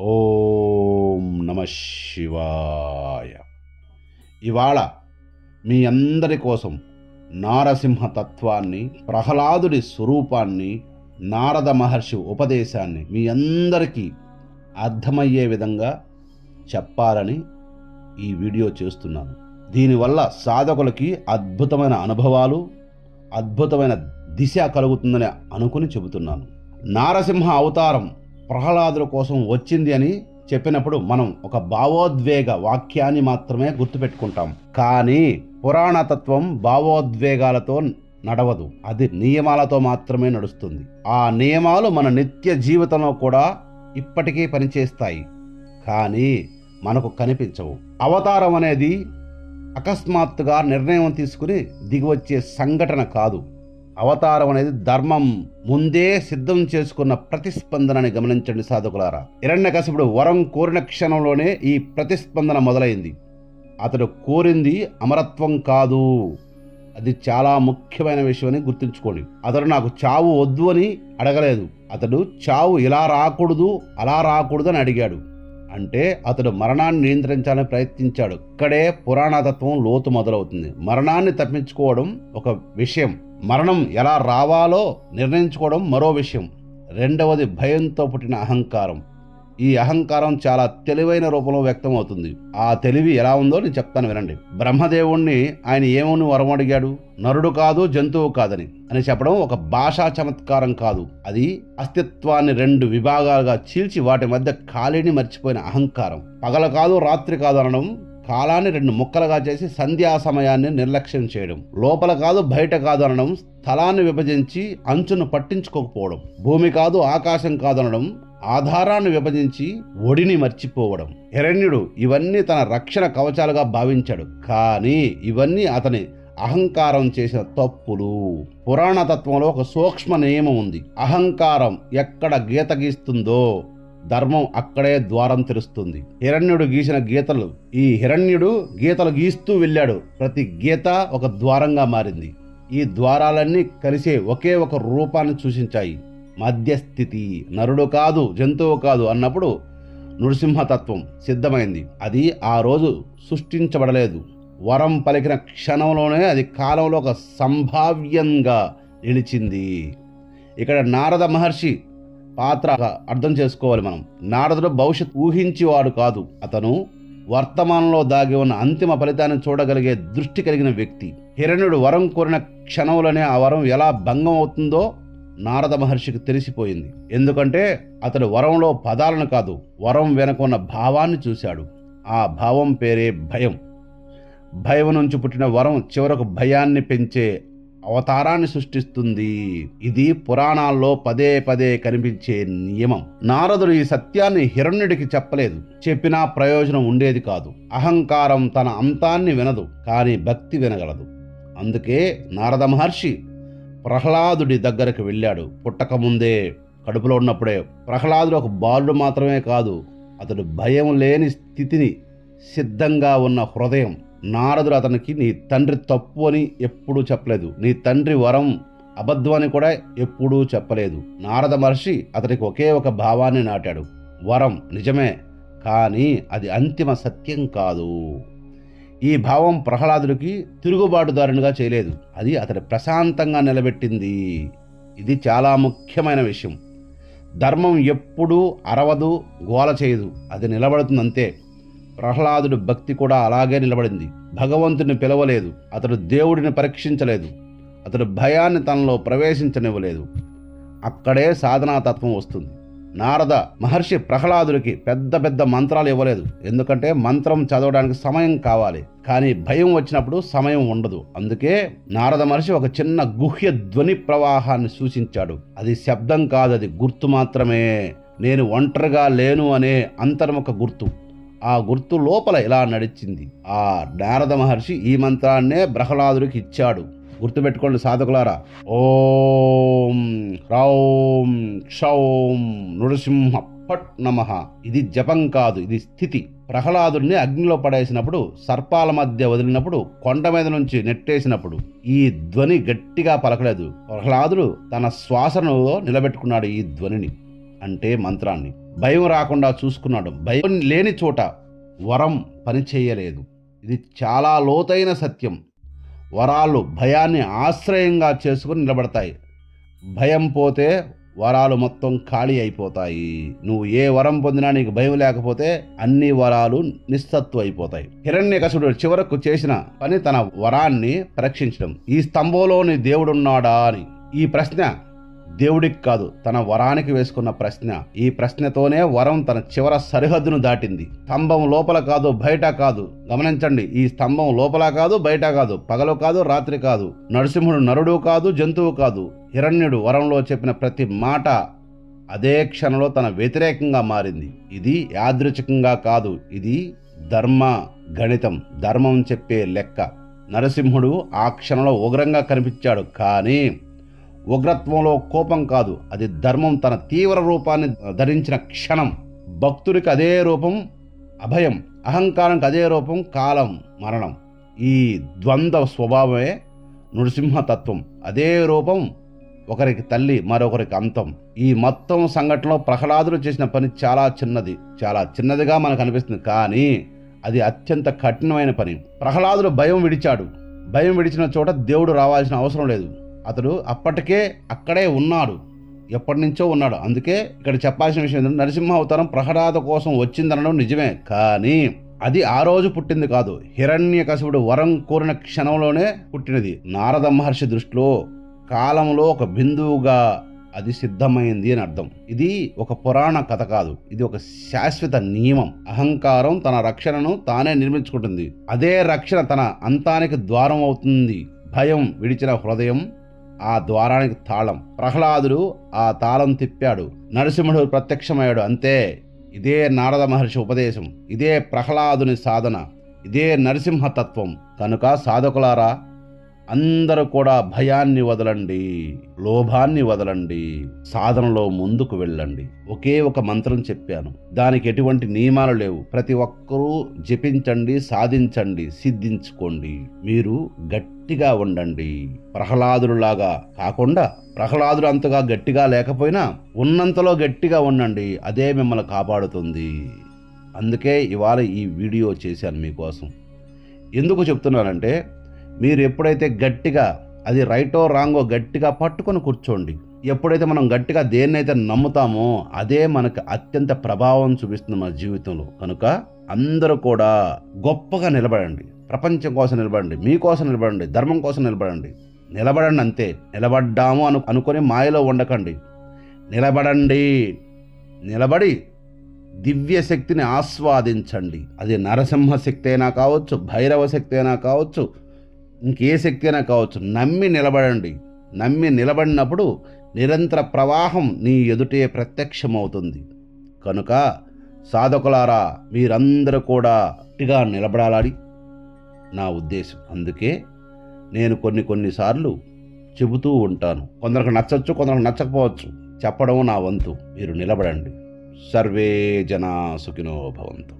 ఓం నమ శివాయ. ఇవాళ మీ అందరి కోసం నారసింహ తత్వాన్ని ప్రహ్లాదుడి స్వరూపాన్ని నారద మహర్షి ఉపదేశాన్ని మీ అందరికీ అర్థమయ్యే విధంగా చెప్పాలని ఈ వీడియో చేస్తున్నాను. దీనివల్ల సాధకులకి అద్భుతమైన అనుభవాలు అద్భుతమైన దిశ కలుగుతుందని అనుకుని చెబుతున్నాను. నారసింహ అవతారం ప్రహ్లాదుల కోసం వచ్చింది అని చెప్పినప్పుడు మనం ఒక భావోద్వేగ వాక్యాన్ని మాత్రమే గుర్తుపెట్టుకుంటాం. కానీ పురాణతత్వం భావోద్వేగాలతో నడవదు. అది నియమాలతో మాత్రమే నడుస్తుంది. ఆ నియమాలు మన నిత్య జీవితంలో కూడా ఇప్పటికీ పనిచేస్తాయి. కానీ మనకు కనిపించవు. అవతారం అనేది అకస్మాత్తుగా నిర్ణయం తీసుకుని దిగివచ్చే సంఘటన కాదు. అవతారం అనేది ధర్మం ముందే సిద్ధం చేసుకున్న ప్రతిస్పందనని గమనించండి సాధకులారా. హిరణ్యకశిపుడు వరం కోరిన క్షణంలోనే ఈ ప్రతిస్పందన మొదలైంది. అతడు కోరింది అమరత్వం కాదు. అది చాలా ముఖ్యమైన విషయమని గుర్తుంచుకోండి. అతడు నాకు చావు వద్దు అని అడగలేదు. అతడు చావు ఇలా రాకూడదు అలా రాకూడదు అని అడిగాడు. అంటే అతడు మరణాన్ని నియంత్రించాలని ప్రయత్నించాడు. ఇక్కడే పురాణతత్వం లోతు మొదలవుతుంది. మరణాన్ని తప్పించుకోవడం ఒక విషయం. మరణం ఎలా రావాలో నిర్ణయించుకోవడం మరో విషయం. రెండవది భయంతో పుట్టిన అహంకారం. ఈ అహంకారం చాలా తెలివైన రూపంలో వ్యక్తం అవుతుంది ఆ తెలివి ఎలా ఉందో నేను చెప్తాను వినండి. బ్రహ్మదేవుణ్ణి ఆయన ఏమని వరం అడిగాడు నరుడు కాదు జంతువు కాదని. అని చెప్పడం ఒక భాషా చమత్కారం కాదు. అది అస్తిత్వాన్ని రెండు విభాగాలుగా చీల్చి వాటి మధ్య ఖాళీని మర్చిపోయిన అహంకారం. పగల కాదు రాత్రి కాదు అనడం కాలాన్ని రెండు ముక్కలుగా చేసి సంధ్యా సమయాన్ని నిర్లక్ష్యం చేయడం. లోపల కాదు బయట కాదు అనడం స్థలాన్ని విభజించి అంచును పట్టించుకోకపోవడం. భూమి కాదు ఆకాశం కాదు అనడం ఆధారాన్ని విభజించి ఒడిని మర్చిపోవడం. హిరణ్యుడు ఇవన్నీ తన రక్షణ కవచాలుగా భావించాడు. కానీ ఇవన్నీ అతని అహంకారం చేసిన తప్పులు. పురాణతత్వంలో ఒక సూక్ష్మ నియమం ఉంది. అహంకారం ఎక్కడ గీత గీస్తుందో ధర్మం అక్కడే ద్వారం తెరుస్తుంది. హిరణ్యుడు గీసిన గీతలు ఈ హిరణ్యుడు గీతలు గీస్తూ వెళ్ళాడు. ప్రతి గీత ఒక ద్వారంగా మారింది. ఈ ద్వారాలన్నీ కలిసే ఒకే ఒక రూపాన్ని సూచించాయి. మధ్యస్థితి. నరుడు కాదు జంతువు కాదు అన్నప్పుడు నృసింహతత్వం సిద్ధమైంది. అది ఆ రోజు సృష్టించబడలేదు. వరం పలికిన క్షణంలోనే అది కాలంలో ఒక సంభావ్యంగా నిలిచింది. ఇక్కడ నారద మహర్షి పాత్ర అర్థం చేసుకోవాలి మనం. నారదుడు భవిష్యత్ ఊహించేవాడు కాదు. అతను వర్తమానంలో దాగి ఉన్న అంతిమ ఫలితాన్ని చూడగలిగే దృష్టి కలిగిన వ్యక్తి. హిరణ్యుడు వరం కోరిన క్షణంలోనే ఆ వరం ఎలా భంగం అవుతుందో నారద మహర్షికి తెలిసిపోయింది. ఎందుకంటే అతడు వరంలో పదాలను కాదు వరం వెనకున్న భావాన్ని చూశాడు. ఆ భావం పేరే భయం. భయం నుంచి పుట్టిన వరం చివరకు భయాన్ని పెంచే అవతారాన్ని సృష్టిస్తుంది. ఇది పురాణాల్లో పదే పదే కనిపించే నియమం. నారదుడు ఈ సత్యాన్ని హిరణ్యుడికి చెప్పలేదు. చెప్పినా ప్రయోజనం ఉండేది కాదు. అహంకారం తన అంతాన్ని వినదు కానీ భక్తి వినగలదు. అందుకే నారద మహర్షి ప్రహ్లాదుడి దగ్గరకు వెళ్ళాడు. పుట్టకముందే కడుపులో ఉన్నప్పుడే ప్రహ్లాదుడు ఒక బాలుడు మాత్రమే కాదు అతడు భయం లేని స్థితిని సిద్ధంగా ఉన్న హృదయం. నారదుడు అతనికి నీ తండ్రి తప్పు అని ఎప్పుడూ చెప్పలేదు. నీ తండ్రి వరం అబద్ధం అని కూడా ఎప్పుడూ చెప్పలేదు. నారద మహర్షి అతనికి ఒకే ఒక భావాన్ని నాటాడు. వరం నిజమే కానీ అది అంతిమ సత్యం కాదు. ఈ భావం ప్రహ్లాదుడికి తిరుగుబాటుదారునిగా చేయలేదు. అది అతడి ప్రశాంతంగా నిలబెట్టింది. ఇది చాలా ముఖ్యమైన విషయం. ధర్మం ఎప్పుడూ అరవదు గోల చేయదు. అది నిలబడుతుంది అంతే ప్రహ్లాదుడు భక్తి కూడా అలాగే నిలబడింది. భగవంతుని పిలవలేదు. అతడు దేవుడిని పరీక్షించలేదు. అతడు భయాన్ని తనలో ప్రవేశించనివ్వలేదు. అక్కడే సాధనాతత్వం వస్తుంది. నారద మహర్షి ప్రహ్లాదుడికి పెద్ద పెద్ద మంత్రాలు ఇవ్వలేదు. ఎందుకంటే మంత్రం చదవడానికి సమయం కావాలి. కానీ భయం వచ్చినప్పుడు సమయం ఉండదు. అందుకే నారద మహర్షి ఒక చిన్న గుహ్య ధ్వని ప్రవాహాన్ని సూచించాడు. అది శబ్దం కాదు అది గుర్తు మాత్రమే. నేను ఒంటరిగా లేను అనే అంతర్ముఖ గుర్తు. ఆ గుర్తు లోపల ఇలా నడిచింది. ఆ నారద మహర్షి ఈ మంత్రాన్నే ప్రహ్లాదుడికి ఇచ్చాడు. గుర్తుపెట్టుకోండి సాధకులారా. ఓం హ్రౌం క్షౌం నృసింహ పట్ నమ ఇది జపం కాదు ఇది స్థితి. ప్రహ్లాదుడిని అగ్నిలో పడేసినప్పుడు సర్పాల మధ్య వదిలినప్పుడు కొండ మీద నుంచి నెట్టేసినప్పుడు ఈ ధ్వని గట్టిగా పలకలేదు. ప్రహ్లాదుడు తన శ్వాసను నిలబెట్టుకున్నాడు ఈ ధ్వనిని అంటే మంత్రాన్ని. భయం రాకుండా చూసుకున్నాడు. భయం లేని చోట వరం పనిచేయలేదు. ఇది చాలా లోతైన సత్యం. వరాలు భయాన్ని ఆశ్రయంగా చేసుకుని నిలబడతాయి. భయం పోతే వరాలు మొత్తం ఖాళీ అయిపోతాయి. నువ్వు ఏ వరం పొందినా నీకు భయం లేకపోతే అన్ని వరాలు నిస్తత్వ అయిపోతాయి. హిరణ్యకశుడు చివరకు చేసిన పని తన వరాన్ని పరీక్షించడం. ఈ స్తంభంలోని దేవుడున్నాడా అని. ఈ ప్రశ్న దేవుడికి కాదు తన వరానికి వేసుకున్న ప్రశ్న. ఈ ప్రశ్నతోనే వరం తన చివర సరిహద్దును దాటింది. స్తంభం లోపల కాదు బయట కాదు. గమనించండి ఈ స్తంభం లోపల కాదు బయట కాదు. పగలు కాదు రాత్రి కాదు. నరసింహుడు నరుడు కాదు జంతువు కాదు. హిరణ్యుడు వరంలో చెప్పిన ప్రతి మాట అదే క్షణంలో తన వ్యతిరేకంగా మారింది. ఇది యాదృచ్ఛికంగా కాదు ఇది ధర్మ గణితం. ధర్మం చెప్పే లెక్క. నరసింహుడు ఆ క్షణంలో ఉగ్రంగా కనిపించాడు కానీ ఉగ్రత్వంలో కోపం కాదు అది ధర్మం. తన తీవ్ర రూపాన్ని ధరించిన క్షణం. భక్తుడికి అదే రూపం అభయం అహంకారానికి అదే రూపం కాలం మరణం. ఈ ద్వంద్వ స్వభావమే నృసింహతత్వం. అదే రూపం ఒకరికి తల్లి మరొకరికి అంతం. ఈ మొత్తం సంఘటనలో ప్రహ్లాదుడు చేసిన పని చాలా చిన్నది చాలా చిన్నదిగా మనకు అనిపిస్తుంది. కానీ అది అత్యంత కఠినమైన పని. ప్రహ్లాదుడు భయం విడిచాడు. భయం విడిచిన చోట దేవుడు రావాల్సిన అవసరం లేదు. అతడు అప్పటికే అక్కడే ఉన్నాడు. ఎప్పటి నుంచో ఉన్నాడు. అందుకే ఇక్కడ చెప్పాల్సిన విషయం ఏంటంటే నరసింహ అవతారం ప్రహ్లాద కోసం వచ్చిందనడం నిజమే. కానీ అది ఆ రోజు పుట్టింది కాదు. హిరణ్యకశిపుడు వరం కోరిన క్షణంలోనే పుట్టినది. నారద మహర్షి దృష్టిలో కాలంలో ఒక బిందువుగా అది సిద్ధమైంది అని అర్థం. ఇది ఒక పురాణ కథ కాదు. ఇది ఒక శాశ్వత నియమం. అహంకారం తన రక్షణను తానే నిర్మించుకుంటుంది. అదే రక్షణ తన అంతానికి ద్వారం అవుతుంది. భయం విడిచిన హృదయం ఆ ద్వారానికి తాళం. ప్రహ్లాదుడు ఆ తాళం తిప్పాడు. నరసింహుడు ప్రత్యక్షమయ్యాడు. అంతే ఇదే నారద మహర్షి ఉపదేశం. ఇదే ప్రహ్లాదుని సాధన. ఇదే నరసింహతత్వం. కనుక సాధకులారా అందరూ కూడా భయాన్ని వదలండి లోభాన్ని వదలండి సాధనలో ముందుకు వెళ్ళండి. ఒకే ఒక మంత్రం చెప్పాను. దానికి ఎటువంటి నియమాలు లేవు. ప్రతి ఒక్కరూ జపించండి సాధించండి సిద్ధించుకోండి. మీరు గట్టిగా ఉండండి. ప్రహ్లాదులాగా కాకుండా ప్రహ్లాదుడు అంతగా గట్టిగా లేకపోయినా ఉన్నంతలో గట్టిగా ఉండండి. అదే మిమ్మల్ని కాపాడుతుంది. అందుకే ఇవాళ ఈ వీడియో చేశాను మీకోసం. ఎందుకు చెప్తున్నానంటే మీరు ఎప్పుడైతే గట్టిగా అది రైటో రాంగో గట్టిగా పట్టుకొని కూర్చోండి. ఎప్పుడైతే మనం గట్టిగా దేన్నైతే నమ్ముతామో అదే మనకు అత్యంత ప్రభావం చూపిస్తుంది మన జీవితంలో. కనుక అందరూ కూడా గొప్పగా నిలబడండి. ప్రపంచం కోసం నిలబడండి మీకోసం నిలబడండి ధర్మం కోసం నిలబడండి. నిలబడండి అంతే. నిలబడ్డాము అను అనుకొని మాయలో ఉండకండి. నిలబడండి. నిలబడి దివ్య శక్తిని ఆస్వాదించండి. అది నరసింహ శక్తి అయినా కావచ్చు భైరవ శక్తి అయినా కావచ్చు ఇంకే శక్తి అయినా కావచ్చు. నమ్మి నిలబడండి. నమ్మి నిలబడినప్పుడు నిరంతర ప్రవాహం నీ ఎదుటే ప్రత్యక్షమవుతుంది. కనుక సాధకులారా మీరందరూ కూడా గట్టిగా నిలబడాలని నా ఉద్దేశం. అందుకే నేను కొన్ని కొన్నిసార్లు చెబుతూ ఉంటాను. కొందరికి నచ్చచ్చు కొందరికి నచ్చకపోవచ్చు. చెప్పడం నా వంతు. మీరు నిలబడండి. సర్వే జనా సుఖినో భవంతు.